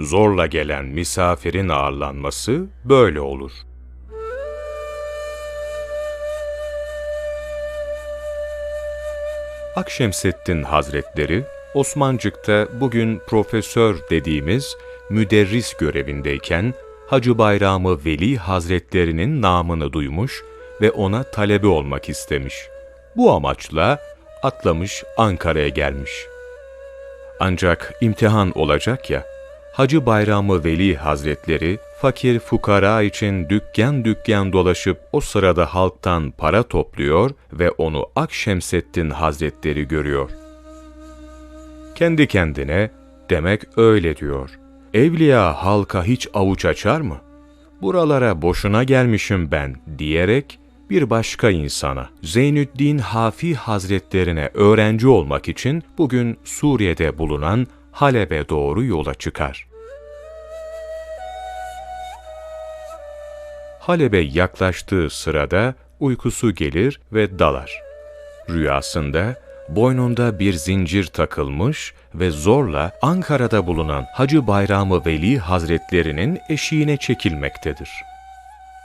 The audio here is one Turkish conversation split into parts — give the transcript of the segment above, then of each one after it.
Zorla gelen misafirin ağırlanması böyle olur. Akşemseddin Hazretleri, Osmancık'ta bugün profesör dediğimiz müderris görevindeyken Hacı Bayramı Veli Hazretlerinin namını duymuş ve ona talebe olmak istemiş. Bu amaçla atlamış Ankara'ya gelmiş. Ancak imtihan olacak ya, Hacı Bayramı Veli Hazretleri fakir fukara için dükkan dükkan dolaşıp o sırada halktan para topluyor ve onu Akşemseddin Hazretleri görüyor. Kendi kendine demek öyle diyor. Evliya halka hiç avuç açar mı? Buralara boşuna gelmişim ben diyerek bir başka insana Zeynüddin Hafi Hazretlerine öğrenci olmak için bugün Suriye'de bulunan Halep'e doğru yola çıkar. Halep'e yaklaştığı sırada uykusu gelir ve dalar. Rüyasında boynunda bir zincir takılmış ve zorla Ankara'da bulunan Hacı Bayramı Veli Hazretlerinin eşiğine çekilmektedir.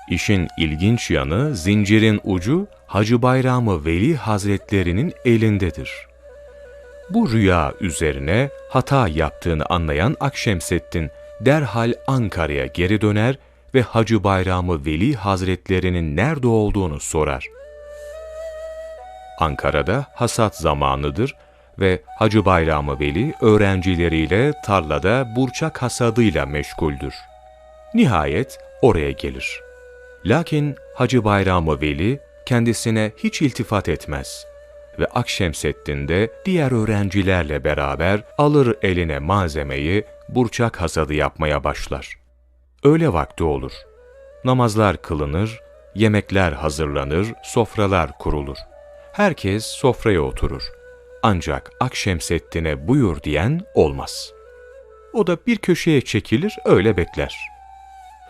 İşin ilginç yanı zincirin ucu Hacı Bayramı Veli Hazretlerinin elindedir. Bu rüya üzerine hata yaptığını anlayan Akşemseddin derhal Ankara'ya geri döner ve Hacı Bayramı Veli Hazretlerinin nerede olduğunu sorar. Ankara'da hasat zamanıdır ve Hacı Bayramı Veli öğrencileriyle tarlada burçak hasadıyla meşguldür. Nihayet oraya gelir. Lakin Hacı Bayramı Veli kendisine hiç iltifat etmez ve Akşemseddin de diğer öğrencilerle beraber alır eline malzemeyi burçak hasadı yapmaya başlar. Öğle vakti olur. Namazlar kılınır, yemekler hazırlanır, sofralar kurulur. Herkes sofraya oturur. Ancak Akşemseddin'e buyur diyen olmaz. O da bir köşeye çekilir, öyle bekler.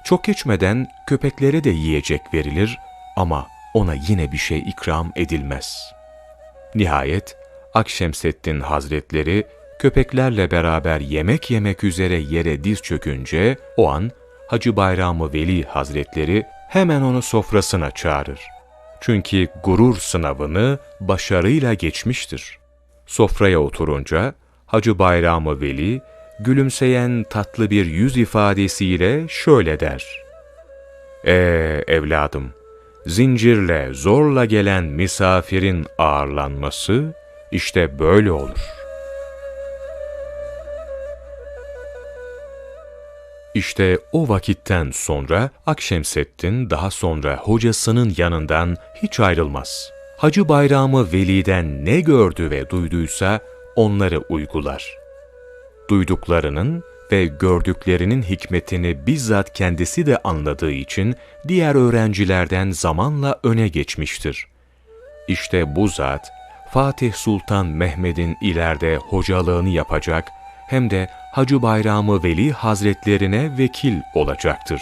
Çok geçmeden köpeklere de yiyecek verilir ama ona yine bir şey ikram edilmez. Nihayet Akşemseddin Hazretleri köpeklerle beraber yemek yemek üzere yere diz çökünce o an Hacı Bayramı Veli Hazretleri hemen onu sofrasına çağırır. Çünkü gurur sınavını başarıyla geçmiştir. Sofraya oturunca Hacı Bayramı Veli gülümseyen tatlı bir yüz ifadesiyle şöyle der. Ee evladım, zincirle zorla gelen misafirin ağırlanması işte böyle olur. İşte o vakitten sonra Akşemseddin daha sonra hocasının yanından hiç ayrılmaz. Hacı Bayramı Veli'den ne gördü ve duyduysa onları uygular. Duyduklarının ve gördüklerinin hikmetini bizzat kendisi de anladığı için diğer öğrencilerden zamanla öne geçmiştir. İşte bu zat, Fatih Sultan Mehmet'in ileride hocalığını yapacak hem de Hacı Bayramı Veli Hazretlerine vekil olacaktır.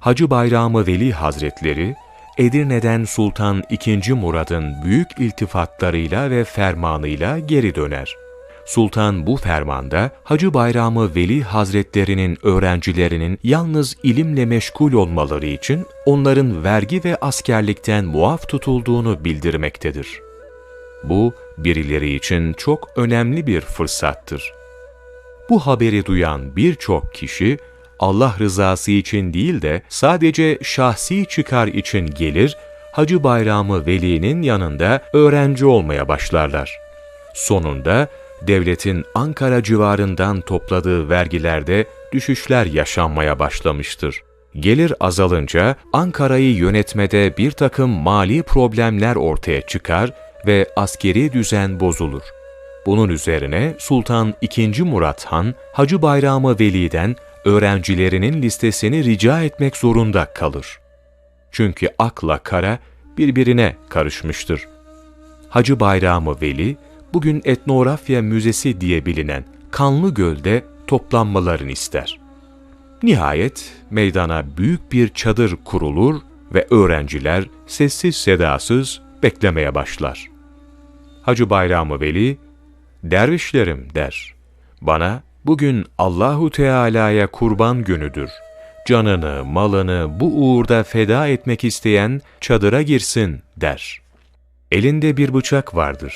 Hacı Bayramı Veli Hazretleri, Edirne'den Sultan II. Murad'ın büyük iltifatlarıyla ve fermanıyla geri döner. Sultan bu fermanda Hacı Bayramı Veli Hazretlerinin öğrencilerinin yalnız ilimle meşgul olmaları için onların vergi ve askerlikten muaf tutulduğunu bildirmektedir. Bu birileri için çok önemli bir fırsattır. Bu haberi duyan birçok kişi Allah rızası için değil de sadece şahsi çıkar için gelir, Hacı Bayramı Veli'nin yanında öğrenci olmaya başlarlar. Sonunda devletin Ankara civarından topladığı vergilerde düşüşler yaşanmaya başlamıştır. Gelir azalınca Ankara'yı yönetmede bir takım mali problemler ortaya çıkar ve askeri düzen bozulur. Bunun üzerine Sultan II. Murat Han, Hacı Bayramı Veli'den öğrencilerinin listesini rica etmek zorunda kalır. Çünkü akla kara birbirine karışmıştır. Hacı Bayramı Veli, bugün etnografya müzesi diye bilinen Kanlı Göl'de toplanmalarını ister. Nihayet meydana büyük bir çadır kurulur ve öğrenciler sessiz sedasız beklemeye başlar. Hacı Bayramı Veli, dervişlerim der, Bana bugün Allahu Teala'ya kurban günüdür. Canını, malını bu uğurda feda etmek isteyen çadıra girsin der. Elinde bir bıçak vardır.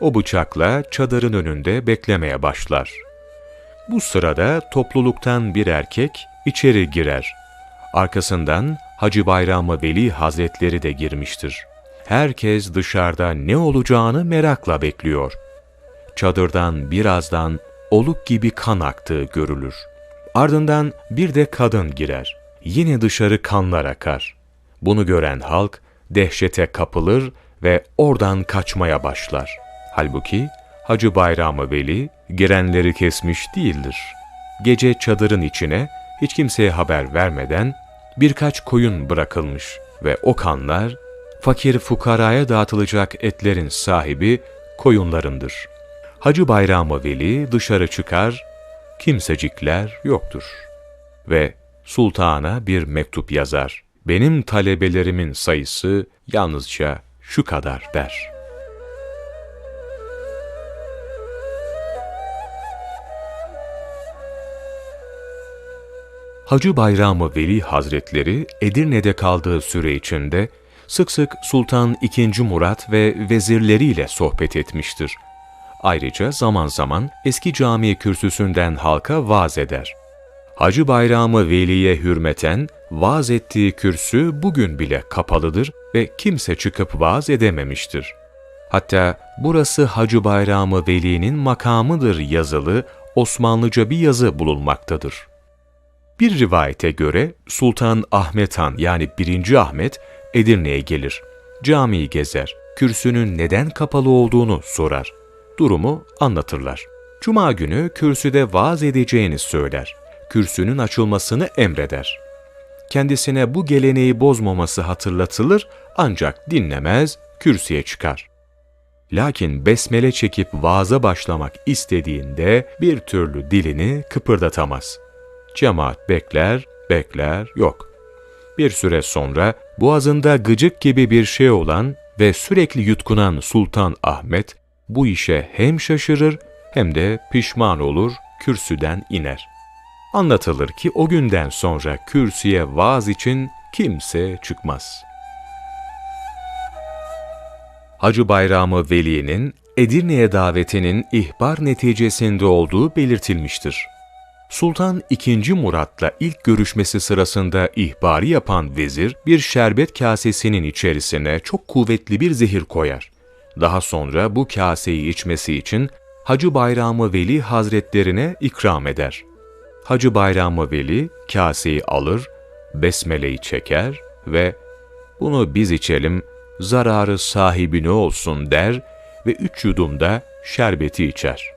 O bıçakla çadırın önünde beklemeye başlar. Bu sırada topluluktan bir erkek içeri girer. Arkasından Hacı Bayramı Veli Hazretleri de girmiştir. Herkes dışarıda ne olacağını merakla bekliyor. Çadırdan birazdan oluk gibi kan aktığı görülür. Ardından bir de kadın girer. Yine dışarı kanlar akar. Bunu gören halk dehşete kapılır ve oradan kaçmaya başlar. Halbuki Hacı Bayramı Veli girenleri kesmiş değildir. Gece çadırın içine hiç kimseye haber vermeden birkaç koyun bırakılmış ve o kanlar fakir fukaraya dağıtılacak etlerin sahibi koyunlarındır. Hacı Bayramı Veli dışarı çıkar, kimsecikler yoktur. Ve sultana bir mektup yazar. Benim talebelerimin sayısı yalnızca şu kadar der. Hacı Bayramı Veli Hazretleri Edirne'de kaldığı süre içinde sık sık Sultan II. Murat ve vezirleriyle sohbet etmiştir. Ayrıca zaman zaman eski cami kürsüsünden halka vaaz eder. Hacı Bayramı Veli'ye hürmeten vaaz ettiği kürsü bugün bile kapalıdır ve kimse çıkıp vaaz edememiştir. Hatta burası Hacı Bayramı Veli'nin makamıdır yazılı Osmanlıca bir yazı bulunmaktadır. Bir rivayete göre Sultan Ahmet Han yani 1. Ahmet Edirne'ye gelir. Camiyi gezer. Kürsünün neden kapalı olduğunu sorar. Durumu anlatırlar. Cuma günü kürsüde vaaz edeceğini söyler. Kürsünün açılmasını emreder. Kendisine bu geleneği bozmaması hatırlatılır ancak dinlemez, kürsüye çıkar. Lakin besmele çekip vaaza başlamak istediğinde bir türlü dilini kıpırdatamaz. Cemaat bekler, bekler, yok. Bir süre sonra boğazında gıcık gibi bir şey olan ve sürekli yutkunan Sultan Ahmet bu işe hem şaşırır hem de pişman olur, kürsüden iner. Anlatılır ki o günden sonra kürsüye vaaz için kimse çıkmaz. Hacı Bayramı Veli'nin Edirne'ye davetinin ihbar neticesinde olduğu belirtilmiştir. Sultan II. Murat'la ilk görüşmesi sırasında ihbarı yapan vezir bir şerbet kasesinin içerisine çok kuvvetli bir zehir koyar. Daha sonra bu kaseyi içmesi için Hacı Bayramı Veli Hazretlerine ikram eder. Hacı Bayramı Veli kaseyi alır, besmeleyi çeker ve bunu biz içelim, zararı sahibine olsun der ve üç yudumda şerbeti içer.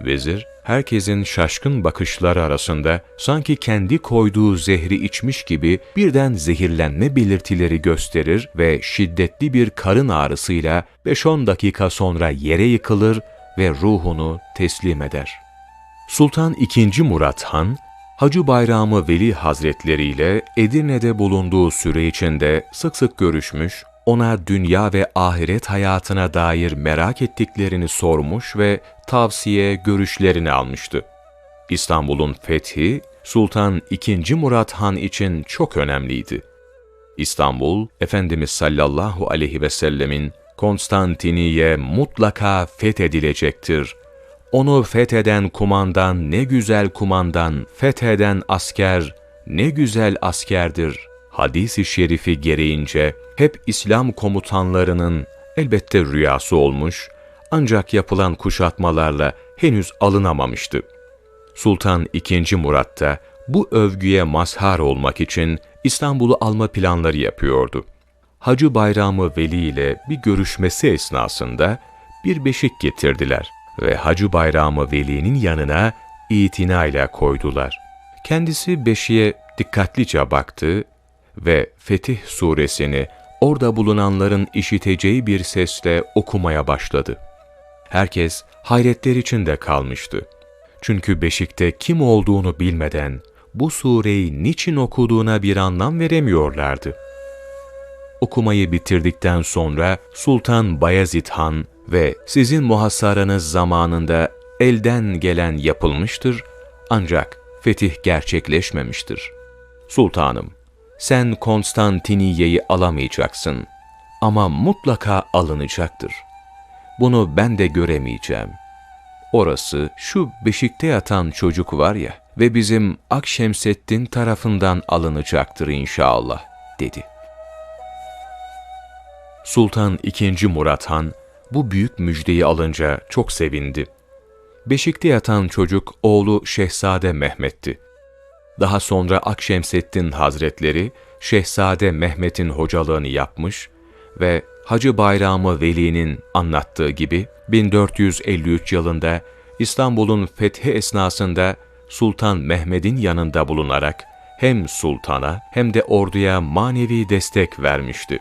Vezir, herkesin şaşkın bakışları arasında sanki kendi koyduğu zehri içmiş gibi birden zehirlenme belirtileri gösterir ve şiddetli bir karın ağrısıyla 5-10 dakika sonra yere yıkılır ve ruhunu teslim eder. Sultan II. Murat Han, Hacı Bayramı Veli Hazretleri ile Edirne'de bulunduğu süre içinde sık sık görüşmüş, ona dünya ve ahiret hayatına dair merak ettiklerini sormuş ve tavsiye, görüşlerini almıştı. İstanbul'un fethi, Sultan II. Murat Han için çok önemliydi. İstanbul, Efendimiz sallallahu aleyhi ve sellemin Konstantiniye mutlaka fethedilecektir. Onu fetheden kumandan ne güzel kumandan, fetheden asker ne güzel askerdir hadis-i şerifi gereğince hep İslam komutanlarının elbette rüyası olmuş ancak yapılan kuşatmalarla henüz alınamamıştı. Sultan II. Murat da bu övgüye mazhar olmak için İstanbul'u alma planları yapıyordu. Hacı Bayramı Veli ile bir görüşmesi esnasında bir beşik getirdiler ve Hacı Bayramı Veli'nin yanına itinayla koydular. Kendisi beşiğe dikkatlice baktı ve Fetih suresini orada bulunanların işiteceği bir sesle okumaya başladı. Herkes hayretler içinde kalmıştı. Çünkü beşikte kim olduğunu bilmeden bu sureyi niçin okuduğuna bir anlam veremiyorlardı. Okumayı bitirdikten sonra Sultan Bayezid Han ve sizin muhasaranız zamanında elden gelen yapılmıştır ancak fetih gerçekleşmemiştir. Sultanım, sen Konstantiniye'yi alamayacaksın ama mutlaka alınacaktır. Bunu ben de göremeyeceğim. Orası şu beşikte yatan çocuk var ya ve bizim Akşemseddin tarafından alınacaktır inşallah, dedi. Sultan II. Murat Han, bu büyük müjdeyi alınca çok sevindi. Beşikte yatan çocuk oğlu Şehzade Mehmet'ti. Daha sonra Akşemseddin Hazretleri, Şehzade Mehmet'in hocalığını yapmış ve Hacı Bayramı Veli'nin anlattığı gibi 1453 yılında İstanbul'un fethi esnasında Sultan Mehmet'in yanında bulunarak hem sultana hem de orduya manevi destek vermişti.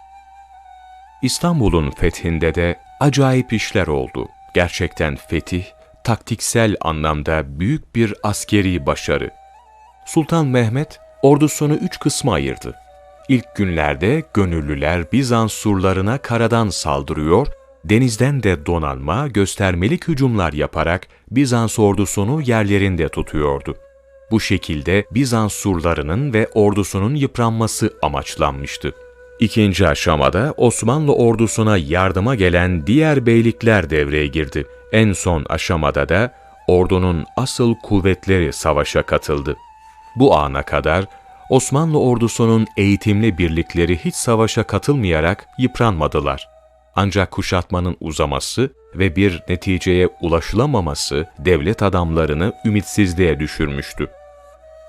İstanbul'un fethinde de acayip işler oldu. Gerçekten fetih, taktiksel anlamda büyük bir askeri başarı. Sultan Mehmet ordusunu üç kısma ayırdı. İlk günlerde gönüllüler Bizans surlarına karadan saldırıyor, denizden de donanma göstermelik hücumlar yaparak Bizans ordusunu yerlerinde tutuyordu. Bu şekilde Bizans surlarının ve ordusunun yıpranması amaçlanmıştı. İkinci aşamada Osmanlı ordusuna yardıma gelen diğer beylikler devreye girdi. En son aşamada da ordunun asıl kuvvetleri savaşa katıldı. Bu ana kadar Osmanlı ordusunun eğitimli birlikleri hiç savaşa katılmayarak yıpranmadılar. Ancak kuşatmanın uzaması ve bir neticeye ulaşılamaması devlet adamlarını ümitsizliğe düşürmüştü.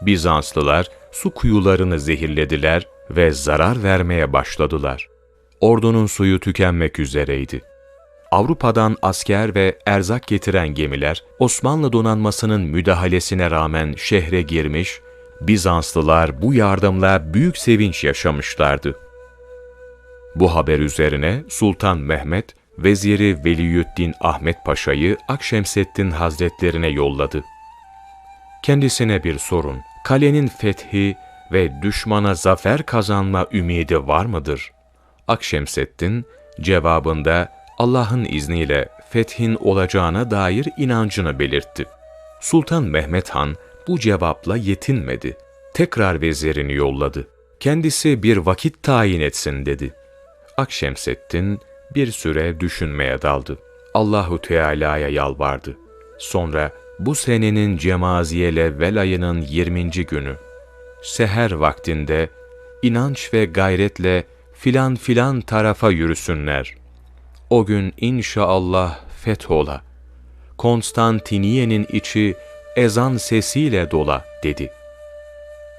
Bizanslılar su kuyularını zehirlediler ve zarar vermeye başladılar. Ordunun suyu tükenmek üzereydi. Avrupa'dan asker ve erzak getiren gemiler Osmanlı donanmasının müdahalesine rağmen şehre girmiş, Bizanslılar bu yardımla büyük sevinç yaşamışlardı. Bu haber üzerine Sultan Mehmet, Veziri Veliyüddin Ahmet Paşa'yı Akşemseddin Hazretlerine yolladı. Kendisine bir sorun, kalenin fethi ve düşmana zafer kazanma ümidi var mıdır? Akşemseddin cevabında Allah'ın izniyle fethin olacağına dair inancını belirtti. Sultan Mehmet Han bu cevapla yetinmedi. Tekrar vezirini yolladı. Kendisi bir vakit tayin etsin dedi. Akşemseddin bir süre düşünmeye daldı. Allahu Teala'ya yalvardı. Sonra bu senenin Cemaziyele vel ayının 20. günü seher vaktinde inanç ve gayretle filan filan tarafa yürüsünler. O gün inşallah fethola. Konstantiniye'nin içi ezan sesiyle dola dedi.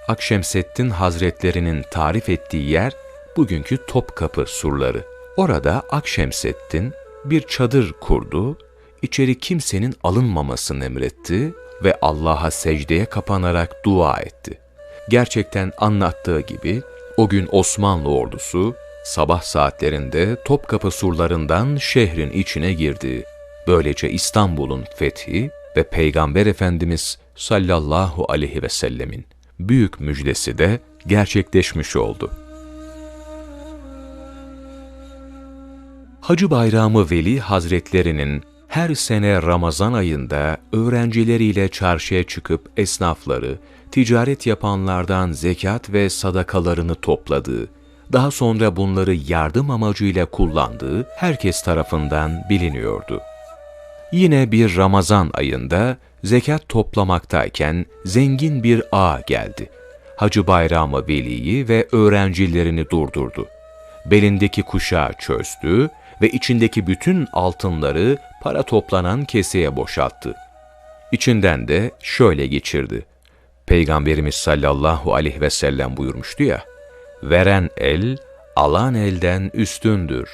Akşemseddin Hazretlerinin tarif ettiği yer bugünkü Topkapı surları. Orada Akşemseddin bir çadır kurdu, içeri kimsenin alınmamasını emretti ve Allah'a secdeye kapanarak dua etti. Gerçekten anlattığı gibi o gün Osmanlı ordusu sabah saatlerinde Topkapı surlarından şehrin içine girdi. Böylece İstanbul'un fethi ve Peygamber Efendimiz sallallahu aleyhi ve sellemin büyük müjdesi de gerçekleşmiş oldu. Hacı Bayramı Veli Hazretlerinin her sene Ramazan ayında öğrencileriyle çarşıya çıkıp esnafları, ticaret yapanlardan zekat ve sadakalarını topladığı, daha sonra bunları yardım amacıyla kullandığı herkes tarafından biliniyordu. Yine bir Ramazan ayında zekat toplamaktayken zengin bir ağa geldi. Hacı Bayramı Veli'yi ve öğrencilerini durdurdu. Belindeki kuşağı çözdü ve içindeki bütün altınları para toplanan keseye boşalttı. İçinden de şöyle geçirdi. Peygamberimiz sallallahu aleyhi ve sellem buyurmuştu ya, veren el, alan elden üstündür.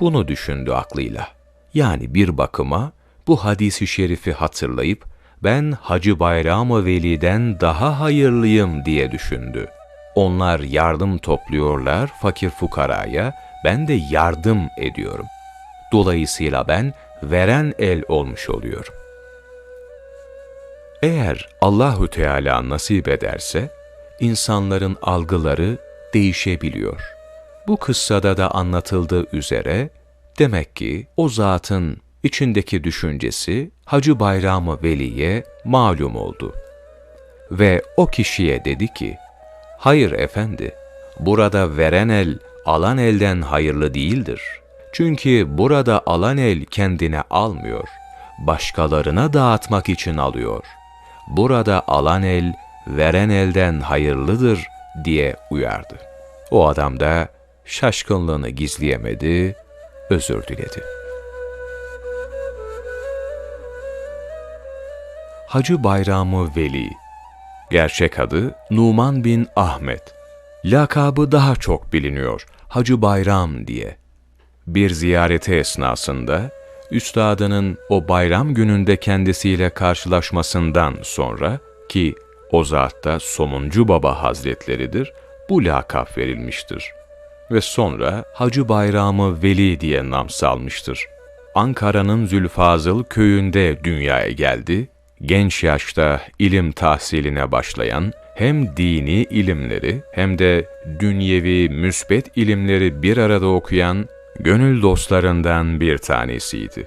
Bunu düşündü aklıyla. Yani bir bakıma bu hadisi şerifi hatırlayıp, ben Hacı Bayram-ı Veli'den daha hayırlıyım diye düşündü. Onlar yardım topluyorlar fakir fukaraya, ben de yardım ediyorum. Dolayısıyla ben veren el olmuş oluyorum. Eğer Allahü Teala nasip ederse, insanların algıları değişebiliyor. Bu kıssada da anlatıldığı üzere, demek ki o zatın içindeki düşüncesi Hacı Bayramı Veli'ye malum oldu. Ve o kişiye dedi ki, Hayır efendi, burada veren el, alan elden hayırlı değildir. Çünkü burada alan el kendine almıyor, başkalarına dağıtmak için alıyor. Burada alan el, veren elden hayırlıdır diye uyardı. O adam da şaşkınlığını gizleyemedi, özür diledi. Hacı Bayramı Veli Gerçek adı Numan bin Ahmet. Lakabı daha çok biliniyor, Hacı Bayram diye. Bir ziyareti esnasında, üstadının o bayram gününde kendisiyle karşılaşmasından sonra ki o zatta Somuncu Baba Hazretleridir, bu lakap verilmiştir. Ve sonra Hacı Bayramı Veli diye nam salmıştır. Ankara'nın Zülfazıl köyünde dünyaya geldi genç yaşta ilim tahsiline başlayan, hem dini ilimleri hem de dünyevi müsbet ilimleri bir arada okuyan gönül dostlarından bir tanesiydi.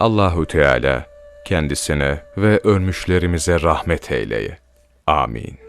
Allahu Teala kendisine ve ölmüşlerimize rahmet eyleye. Amin.